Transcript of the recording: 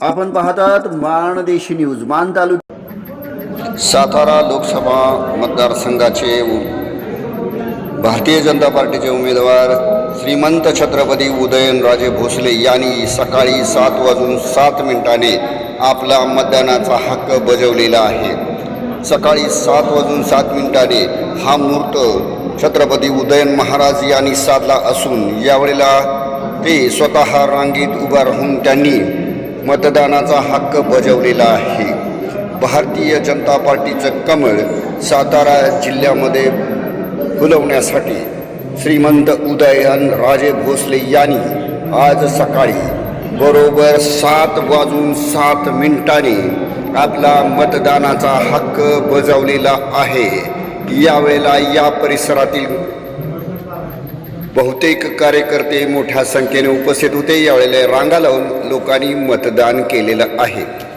आपण पाहतात माणदेशी न्यूज मान तालुक सातारा लोकसभा मतदारसंघाचे भारतीय जनता पार्टीचे उमेदवार श्रीमंत छत्रपती उदयनराजे भोसले यांनी सकाळी सात वाजून सात मिनिटाने आपला मतदानाचा हक्क बजावलेला आहे. सकाळी सात वाजून सात मिनिटाने हा मुहूर्त छत्रपती उदयन महाराज यांनी साधला असून यावेळेला ते स्वतः रांगेत उभा राहून त्यांनी मतदानाचा हक्क बजावलेला आहे. भारतीय जनता पार्टीचं कमळ सातारा जिल्ह्यामध्ये फुलवण्यासाठी श्रीमंत उदयन राजे भोसले यांनी आज सकाळी बरोबर सात वाजून सात मिनिटांनी आपला मतदानाचा हक्क बजावलेला आहे. यावेळेला या परिसरातील बहुतेक कार्यकर्ते मोठ्या संख्येने उपस्थित होते. यावेळेला रांगा लावून लोकांनी मतदान केलेलं आहे.